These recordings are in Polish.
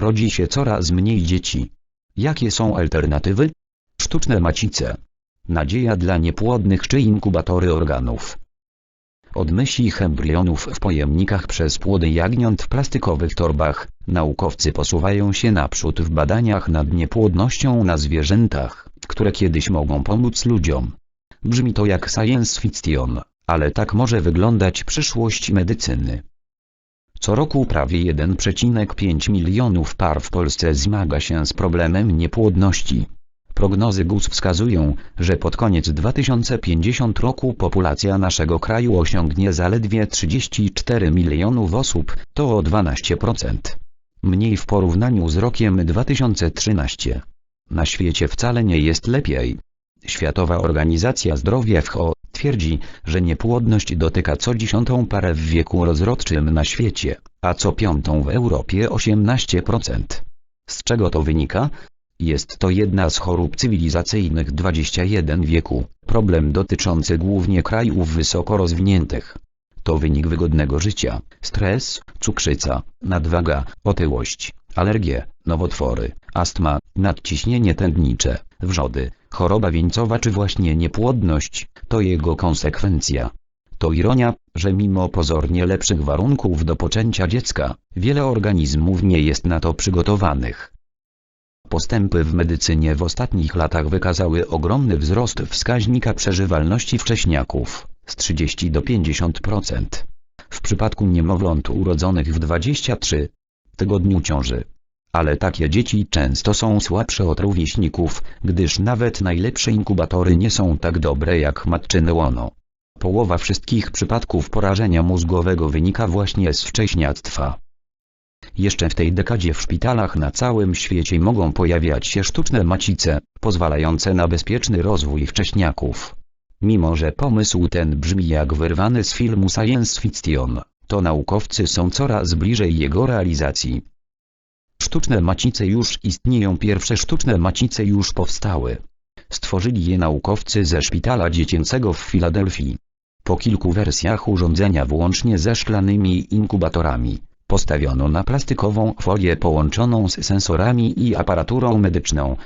rodzi się coraz mniej dzieci. Jakie są alternatywy? Sztuczne macice. Nadzieja dla niepłodnych czy inkubatory organów. Od mysich embrionów w pojemnikach przez płody jagniąt w plastikowych torbach, naukowcy posuwają się naprzód w badaniach nad niepłodnością na zwierzętach, które kiedyś mogą pomóc ludziom. Brzmi to jak science fiction, ale tak może wyglądać przyszłość medycyny. Co roku prawie 1,5 milionów par w Polsce zmaga się z problemem niepłodności. Prognozy GUS wskazują, że pod koniec 2050 roku populacja naszego kraju osiągnie zaledwie 34 milionów osób, to o 12%. Mniej w porównaniu z rokiem 2013. Na świecie wcale nie jest lepiej. Światowa Organizacja Zdrowia WHO twierdzi, że niepłodność dotyka co dziesiątą parę w wieku rozrodczym na świecie, a co piątą w Europie 18%. Z czego to wynika? Jest to jedna z chorób cywilizacyjnych XXI wieku, problem dotyczący głównie krajów wysoko rozwiniętych. To wynik wygodnego życia, stres, cukrzyca, nadwaga, otyłość, alergie, nowotwory, astma, nadciśnienie tętnicze, wrzody, choroba wieńcowa czy właśnie niepłodność, to jego konsekwencja. To ironia, że mimo pozornie lepszych warunków do poczęcia dziecka, wiele organizmów nie jest na to przygotowanych. Postępy w medycynie w ostatnich latach wykazały ogromny wzrost wskaźnika przeżywalności wcześniaków, z 30 do 50%. W przypadku niemowląt urodzonych w 23 tygodniu ciąży. Ale takie dzieci często są słabsze od rówieśników, gdyż nawet najlepsze inkubatory nie są tak dobre jak matczyne łono. Połowa wszystkich przypadków porażenia mózgowego wynika właśnie z wcześniactwa. Jeszcze w tej dekadzie w szpitalach na całym świecie mogą pojawiać się sztuczne macice, pozwalające na bezpieczny rozwój wcześniaków. Mimo że pomysł ten brzmi jak wyrwany z filmu science fiction, to naukowcy są coraz bliżej jego realizacji. Sztuczne macice już istnieją, pierwsze sztuczne macice już powstały. Stworzyli je naukowcy ze szpitala dziecięcego w Filadelfii. Po kilku wersjach urządzenia włącznie ze szklanymi inkubatorami, postawiono na plastikową folię połączoną z sensorami i aparaturą medyczną.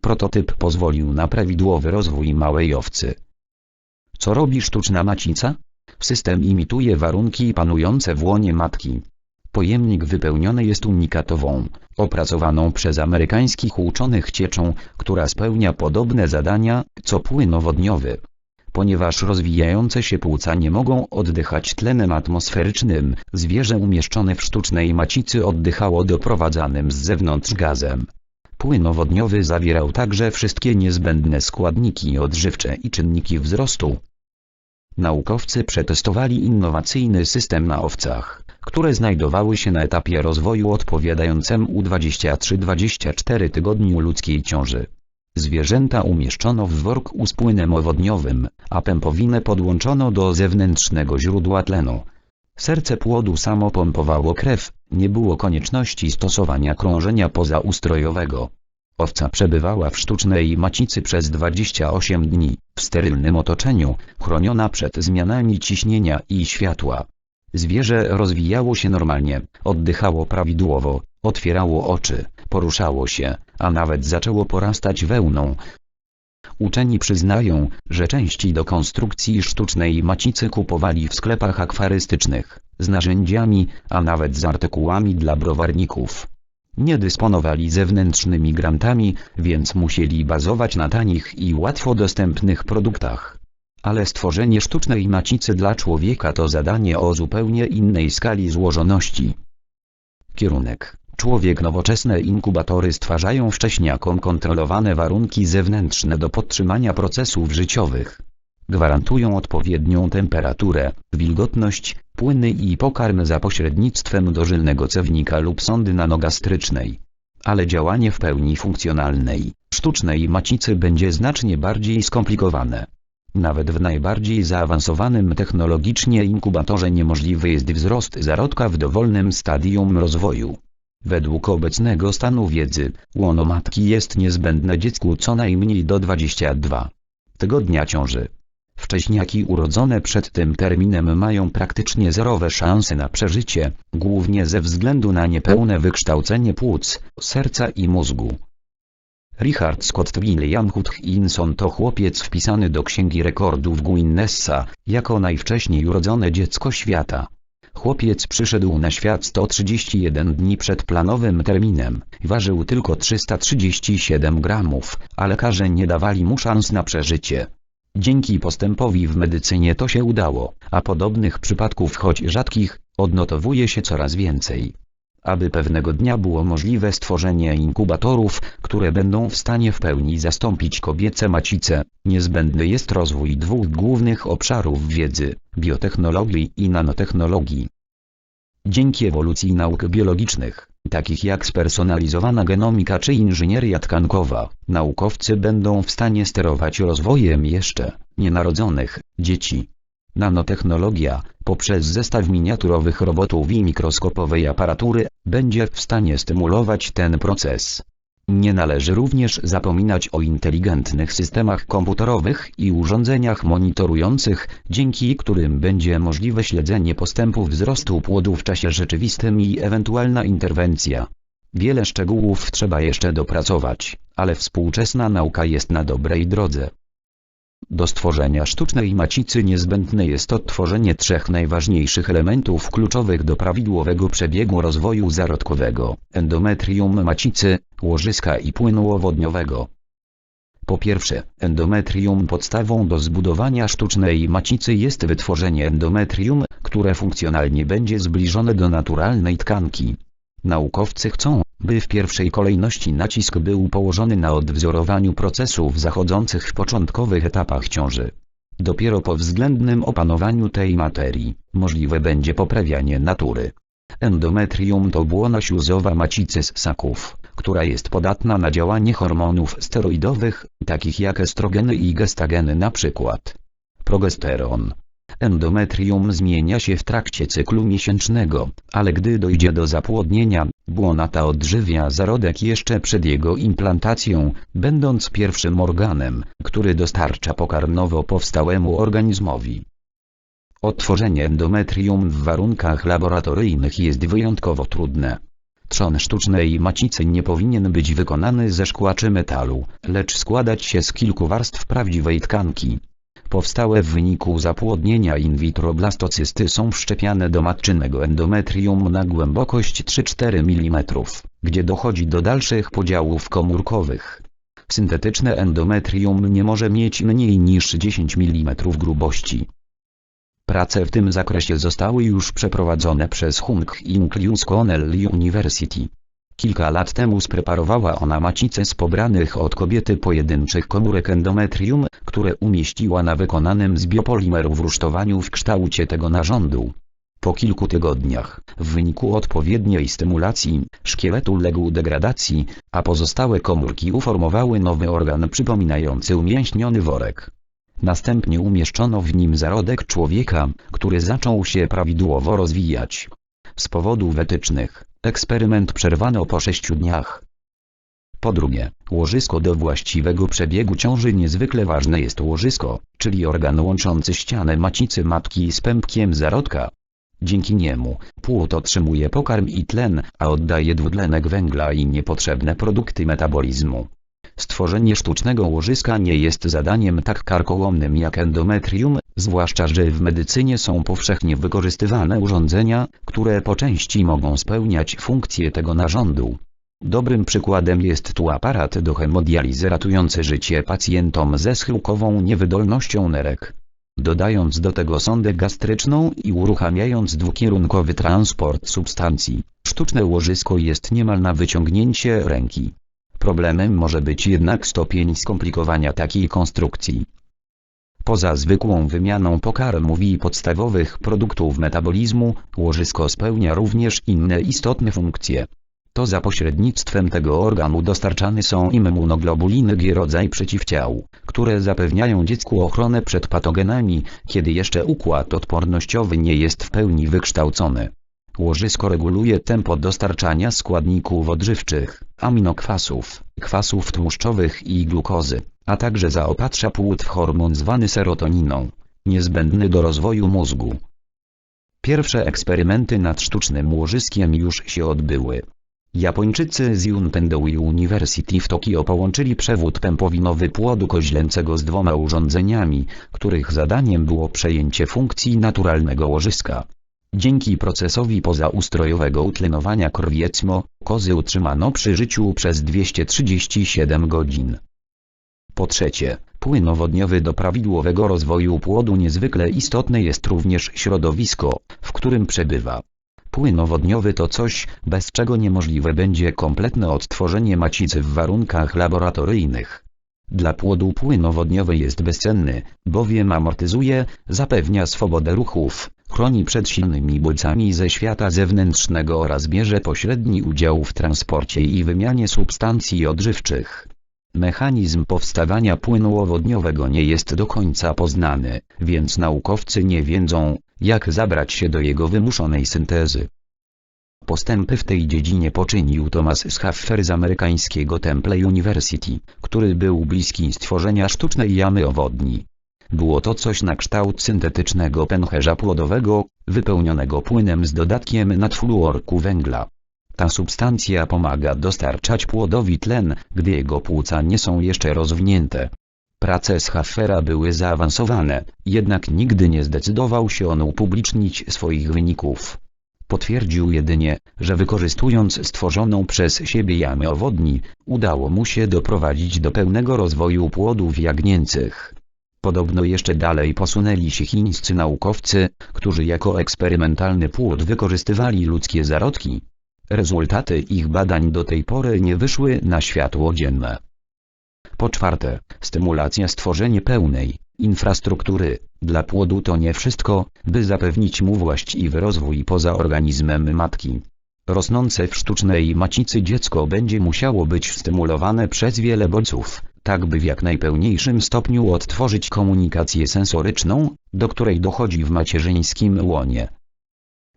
Prototyp pozwolił na prawidłowy rozwój małej owcy. Co robi sztuczna macica? System imituje warunki panujące w łonie matki. Pojemnik wypełniony jest unikatową, opracowaną przez amerykańskich uczonych cieczą, która spełnia podobne zadania, co płynowodniowy. Ponieważ rozwijające się płuca nie mogą oddychać tlenem atmosferycznym, zwierzę umieszczone w sztucznej macicy oddychało doprowadzanym z zewnątrz gazem. Płynowodniowy zawierał także wszystkie niezbędne składniki odżywcze i czynniki wzrostu. Naukowcy przetestowali innowacyjny system na owcach, które znajdowały się na etapie rozwoju odpowiadającym U23-24 tygodniu ludzkiej ciąży. Zwierzęta umieszczono w worku z płynem owodniowym, a pępowinę podłączono do zewnętrznego źródła tlenu. Serce płodu samo pompowało krew, nie było konieczności stosowania krążenia pozaustrojowego. Owca przebywała w sztucznej macicy przez 28 dni, w sterylnym otoczeniu, chroniona przed zmianami ciśnienia i światła. Zwierzę rozwijało się normalnie, oddychało prawidłowo, otwierało oczy, poruszało się, a nawet zaczęło porastać wełną. Uczeni przyznają, że części do konstrukcji sztucznej macicy kupowali w sklepach akwarystycznych, z narzędziami, a nawet z artykułami dla browarników. Nie dysponowali zewnętrznymi grantami, więc musieli bazować na tanich i łatwo dostępnych produktach. Ale stworzenie sztucznej macicy dla człowieka to zadanie o zupełnie innej skali złożoności. Kierunek Człowiek nowoczesne inkubatory stwarzają wcześniakom kontrolowane warunki zewnętrzne do podtrzymania procesów życiowych. Gwarantują odpowiednią temperaturę, wilgotność, płyny i pokarm za pośrednictwem dożylnego cewnika lub sondy nanogastrycznej. Ale działanie w pełni funkcjonalnej, sztucznej macicy będzie znacznie bardziej skomplikowane. Nawet w najbardziej zaawansowanym technologicznie inkubatorze niemożliwy jest wzrost zarodka w dowolnym stadium rozwoju. Według obecnego stanu wiedzy, łono matki jest niezbędne dziecku co najmniej do 22 tygodnia ciąży. Wcześniaki urodzone przed tym terminem mają praktycznie zerowe szanse na przeżycie, głównie ze względu na niepełne wykształcenie płuc, serca i mózgu. Richard Scott William Hutchinson to chłopiec wpisany do Księgi Rekordów Guinnessa, jako najwcześniej urodzone dziecko świata. Chłopiec przyszedł na świat 131 dni przed planowym terminem, ważył tylko 337 gramów, a lekarze nie dawali mu szans na przeżycie. Dzięki postępowi w medycynie to się udało, a podobnych przypadków choć rzadkich, odnotowuje się coraz więcej. Aby pewnego dnia było możliwe stworzenie inkubatorów, które będą w stanie w pełni zastąpić kobiece macice, niezbędny jest rozwój dwóch głównych obszarów wiedzy, biotechnologii i nanotechnologii. Dzięki ewolucji nauk biologicznych, takich jak spersonalizowana genomika czy inżynieria tkankowa, naukowcy będą w stanie sterować rozwojem jeszcze nienarodzonych dzieci. Nanotechnologia, poprzez zestaw miniaturowych robotów i mikroskopowej aparatury, będzie w stanie stymulować ten proces. Nie należy również zapominać o inteligentnych systemach komputerowych i urządzeniach monitorujących, dzięki którym będzie możliwe śledzenie postępu wzrostu płodu w czasie rzeczywistym i ewentualna interwencja. Wiele szczegółów trzeba jeszcze dopracować, ale współczesna nauka jest na dobrej drodze. Do stworzenia sztucznej macicy niezbędne jest odtworzenie trzech najważniejszych elementów kluczowych do prawidłowego przebiegu rozwoju zarodkowego, endometrium macicy, łożyska i płynu łowodniowego. Po pierwsze, endometrium podstawą do zbudowania sztucznej macicy jest wytworzenie endometrium, które funkcjonalnie będzie zbliżone do naturalnej tkanki. Naukowcy chcą, by w pierwszej kolejności nacisk był położony na odwzorowaniu procesów zachodzących w początkowych etapach ciąży. Dopiero po względnym opanowaniu tej materii, możliwe będzie poprawianie natury. Endometrium to błona śluzowa macicy ssaków, która jest podatna na działanie hormonów steroidowych, takich jak estrogeny i gestageny przykład. Progesteron, Endometrium zmienia się w trakcie cyklu miesięcznego, ale gdy dojdzie do zapłodnienia, błona ta odżywia zarodek jeszcze przed jego implantacją, będąc pierwszym organem, który dostarcza pokarm nowo powstałemu organizmowi. Otworzenie endometrium w warunkach laboratoryjnych jest wyjątkowo trudne. Trzon sztucznej macicy nie powinien być wykonany ze szkła czy metalu, lecz składać się z kilku warstw prawdziwej tkanki, powstałe w wyniku zapłodnienia in vitro blastocysty są wszczepiane do matczynego endometrium na głębokość 3-4 mm, gdzie dochodzi do dalszych podziałów komórkowych. Syntetyczne endometrium nie może mieć mniej niż 10 mm grubości. Prace w tym zakresie zostały już przeprowadzone przez Hung Inclius Cornell University. Kilka lat temu spreparowała ona macicę z pobranych od kobiety pojedynczych komórek endometrium, które umieściła na wykonanym z biopolimerów rusztowaniu w kształcie tego narządu. Po kilku tygodniach, w wyniku odpowiedniej stymulacji, szkielet uległ degradacji, a pozostałe komórki uformowały nowy organ przypominający umięśniony worek. Następnie umieszczono w nim zarodek człowieka, który zaczął się prawidłowo rozwijać. Z powodów etycznych, Eksperyment przerwano po sześciu dniach. Po drugie, łożysko do właściwego przebiegu ciąży niezwykle ważne jest łożysko, czyli organ łączący ścianę macicy matki z pępkiem zarodka. Dzięki niemu, płód otrzymuje pokarm i tlen, a oddaje dwutlenek węgla i niepotrzebne produkty metabolizmu. Stworzenie sztucznego łożyska nie jest zadaniem tak karkołomnym jak endometrium, zwłaszcza że w medycynie są powszechnie wykorzystywane urządzenia, które po części mogą spełniać funkcję tego narządu. Dobrym przykładem jest tu aparat do hemodializy ratujący życie pacjentom ze schyłkową niewydolnością nerek. Dodając do tego sondę gastryczną i uruchamiając dwukierunkowy transport substancji, sztuczne łożysko jest niemal na wyciągnięcie ręki. Problemem może być jednak stopień skomplikowania takiej konstrukcji. Poza zwykłą wymianą pokarmów i podstawowych produktów metabolizmu, łożysko spełnia również inne istotne funkcje. To za pośrednictwem tego organu dostarczane są immunoglobuliny G rodzaj przeciwciał, które zapewniają dziecku ochronę przed patogenami, kiedy jeszcze układ odpornościowy nie jest w pełni wykształcony. Łożysko reguluje tempo dostarczania składników odżywczych, aminokwasów, kwasów tłuszczowych i glukozy, a także zaopatrza płód w hormon zwany serotoniną, niezbędny do rozwoju mózgu. Pierwsze eksperymenty nad sztucznym łożyskiem już się odbyły. Japończycy z Yuntendoi University w Tokio połączyli przewód pępowinowy płodu koźlęcego z dwoma urządzeniami, których zadaniem było przejęcie funkcji naturalnego łożyska. Dzięki procesowi pozaustrojowego utlenowania krwi ECMO, kozy utrzymano przy życiu przez 237 godzin. Po trzecie, płyn owodniowy do prawidłowego rozwoju płodu niezwykle istotne jest również środowisko, w którym przebywa. Płyn owodniowy to coś, bez czego niemożliwe będzie kompletne odtworzenie macicy w warunkach laboratoryjnych. Dla płodu płyn owodniowy jest bezcenny, bowiem amortyzuje, zapewnia swobodę ruchów, chroni przed silnymi bodźcami ze świata zewnętrznego oraz bierze pośredni udział w transporcie i wymianie substancji odżywczych. Mechanizm powstawania płynu owodniowego nie jest do końca poznany, więc naukowcy nie wiedzą, jak zabrać się do jego wymuszonej syntezy. Postępy w tej dziedzinie poczynił Thomas Schaffer z amerykańskiego Temple University, który był bliski stworzenia sztucznej jamy owodni. Było to coś na kształt syntetycznego pęcherza płodowego, wypełnionego płynem z dodatkiem nadfluorku węgla. Ta substancja pomaga dostarczać płodowi tlen, gdy jego płuca nie są jeszcze rozwinięte. Prace Schaffera były zaawansowane, jednak nigdy nie zdecydował się on upublicznić swoich wyników. Potwierdził jedynie, że wykorzystując stworzoną przez siebie jamę owodni, udało mu się doprowadzić do pełnego rozwoju płodów jagnięcych. Podobno jeszcze dalej posunęli się chińscy naukowcy, którzy jako eksperymentalny płód wykorzystywali ludzkie zarodki. Rezultaty ich badań do tej pory nie wyszły na światło dzienne. Po czwarte, stymulacja stworzenie pełnej infrastruktury dla płodu to nie wszystko, by zapewnić mu właściwy rozwój poza organizmem matki. Rosnące w sztucznej macicy dziecko będzie musiało być stymulowane przez wiele bodźców, tak by w jak najpełniejszym stopniu odtworzyć komunikację sensoryczną, do której dochodzi w macierzyńskim łonie.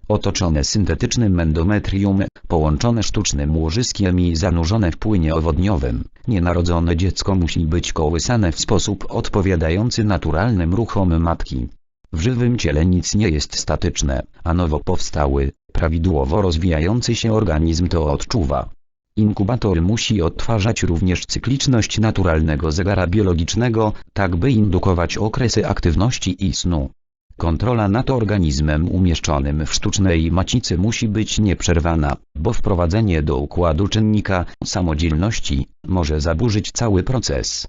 Otoczone syntetycznym endometrium, połączone sztucznym łożyskiem i zanurzone w płynie owodniowym, nienarodzone dziecko musi być kołysane w sposób odpowiadający naturalnym ruchom matki. W żywym ciele nic nie jest statyczne, a nowo powstały, prawidłowo rozwijający się organizm to odczuwa. Inkubator musi odtwarzać również cykliczność naturalnego zegara biologicznego, tak by indukować okresy aktywności i snu. Kontrola nad organizmem umieszczonym w sztucznej macicy musi być nieprzerwana, bo wprowadzenie do układu czynnika samodzielności może zaburzyć cały proces.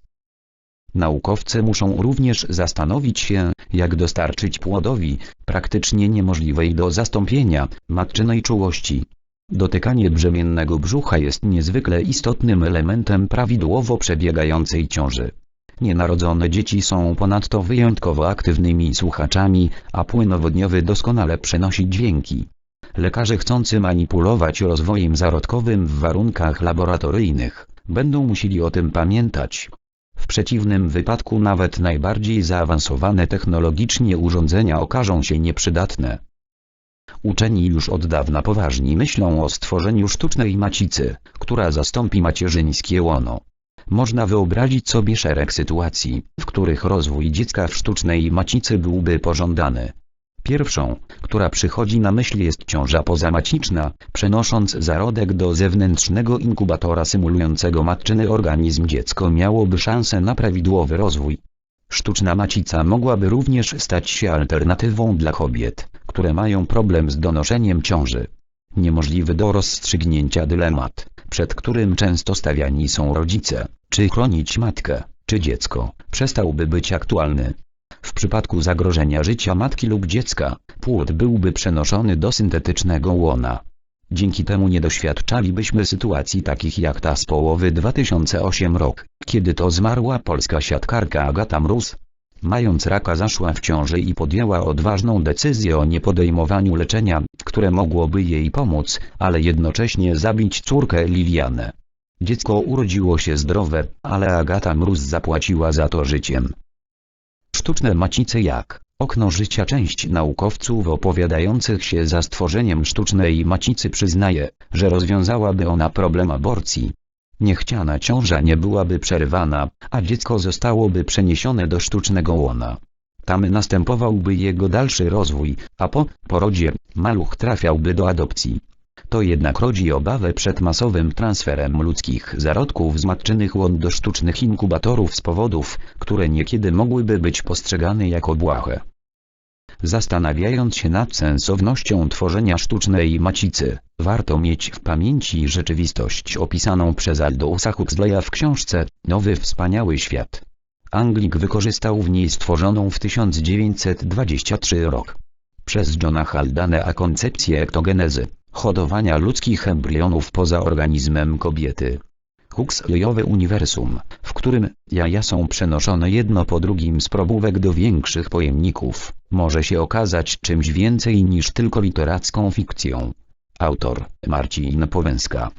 Naukowcy muszą również zastanowić się, jak dostarczyć płodowi, praktycznie niemożliwej do zastąpienia, matczynej czułości. Dotykanie brzemiennego brzucha jest niezwykle istotnym elementem prawidłowo przebiegającej ciąży. Nienarodzone dzieci są ponadto wyjątkowo aktywnymi słuchaczami, a płyn owodniowy doskonale przenosi dźwięki. Lekarze chcący manipulować rozwojem zarodkowym w warunkach laboratoryjnych, będą musieli o tym pamiętać. W przeciwnym wypadku nawet najbardziej zaawansowane technologicznie urządzenia okażą się nieprzydatne. Uczeni już od dawna poważni myślą o stworzeniu sztucznej macicy, która zastąpi macierzyńskie łono. Można wyobrazić sobie szereg sytuacji, w których rozwój dziecka w sztucznej macicy byłby pożądany. Pierwszą, która przychodzi na myśl jest ciąża pozamaciczna, przenosząc zarodek do zewnętrznego inkubatora symulującego matczyny organizm dziecko miałoby szansę na prawidłowy rozwój. Sztuczna macica mogłaby również stać się alternatywą dla kobiet, które mają problem z donoszeniem ciąży. Niemożliwy do rozstrzygnięcia dylemat, przed którym często stawiani są rodzice, czy chronić matkę, czy dziecko, przestałby być aktualny. W przypadku zagrożenia życia matki lub dziecka, płód byłby przenoszony do syntetycznego łona. Dzięki temu nie doświadczalibyśmy sytuacji takich jak ta z połowy 2008 rok, kiedy to zmarła polska siatkarka Agata Mróz. Mając raka zaszła w ciąży i podjęła odważną decyzję o niepodejmowaniu leczenia, które mogłoby jej pomóc, ale jednocześnie zabić córkę Lilianę. Dziecko urodziło się zdrowe, ale Agata Mróz zapłaciła za to życiem. Sztuczne macice jak Okno życia Część naukowców opowiadających się za stworzeniem sztucznej macicy przyznaje, że rozwiązałaby ona problem aborcji. Niechciana ciąża nie byłaby przerywana, a dziecko zostałoby przeniesione do sztucznego łona. Tam następowałby jego dalszy rozwój, a po porodzie maluch trafiałby do adopcji. To jednak rodzi obawę przed masowym transferem ludzkich zarodków z matczynych łon do sztucznych inkubatorów z powodów, które niekiedy mogłyby być postrzegane jako błahe. Zastanawiając się nad sensownością tworzenia sztucznej macicy, warto mieć w pamięci rzeczywistość opisaną przez Aldousa Huxleya w książce Nowy Wspaniały Świat. Anglik wykorzystał w niej stworzoną w 1923 rok przez Johna Haldanea koncepcję ektogenezy, hodowania ludzkich embrionów poza organizmem kobiety. Huxleyowe uniwersum, w którym jaja są przenoszone jedno po drugim z probówek do większych pojemników, może się okazać czymś więcej niż tylko literacką fikcją. Autor Marcin Powęska